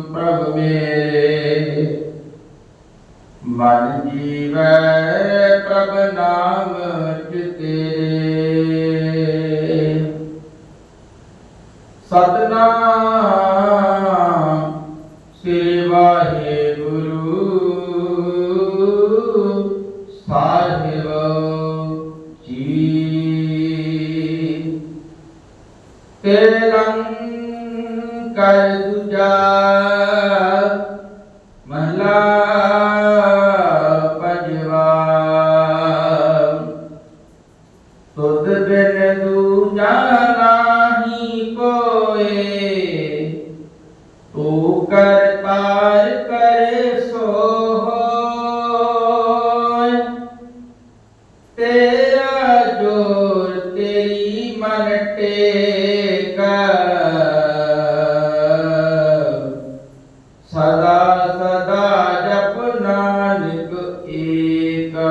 ਪ੍ਰਭ ਮੇਰੇ ਮਨ ਜੀਵੈ ਪ੍ਰਭ ਨਾਮ ਚਿਤੇ। ਸਤਨਾਮ ਸ੍ਰੀ ਵਾਹਿਗੁਰੂ ਸਾਹਿਬ ਜੀ। ਤੇਰੰ ਸਦਾ ਸਦਾ ਜਪ ਨਾਨਕ ਏਕਾ।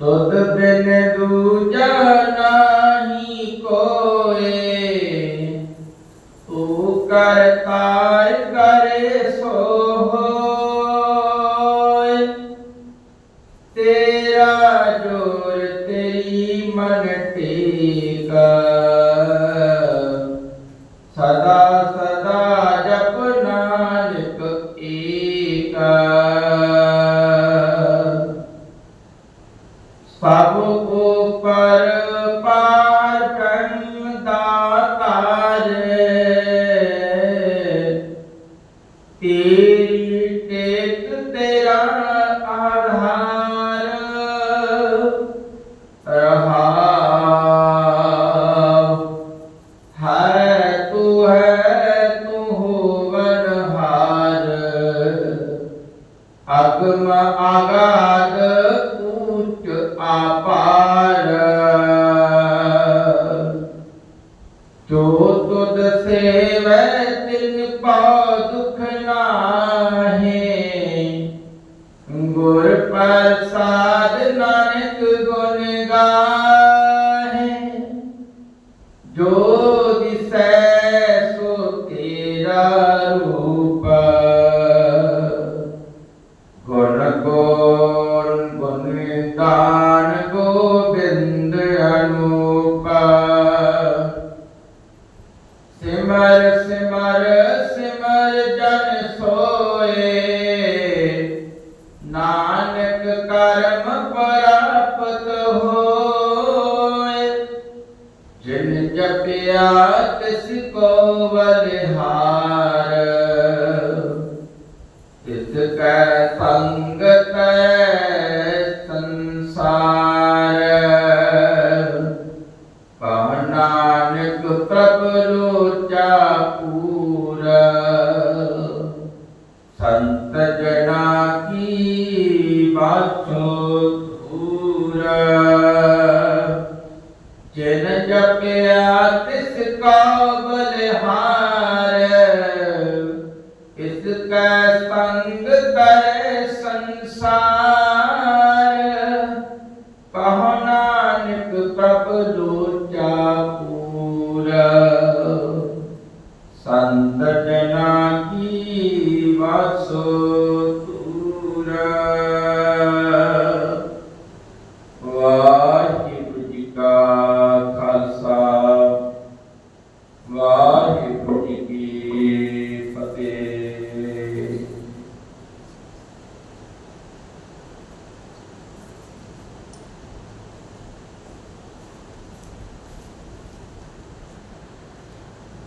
ਤੁਧ ਬਿਨ ਦੂਜਾ ਨਾਹੀ ਕੋਏ, ਤੂੰ ਕਰਤਾਰ ਕਰੇ ਸੋ ਹੋਇ ਤੇਰਾ ਜੋਰ ਤੇਰੀ ਮਨ ਅਗਮ ਆਗਾਦ ਉੱਚ ਆਪਾਰ। ਜੋ ਤੁਧ ਸੇਵੈ ਤਿਨ ਪਾ ਦੁਖ ਨਾਹੀ ਗੁਰ ਪ੍ਰਸਾਦ 哒 ਕਹ ਸੰਤ ਜਨਾ ਕੀ ਬਾਛੋ ਧੂਰ ਜਿਨ ਜਪਿਆ ਤਿਸ ਕਾ ਬਲਿਹਾਰ ਇਸ ਕੈ ਸੰਗ ਕਰੇ ਸੰਸਾਰ ਕਹੋ ਨਾਨਕ ਪ੍ਰਭ ਲੋਚਾ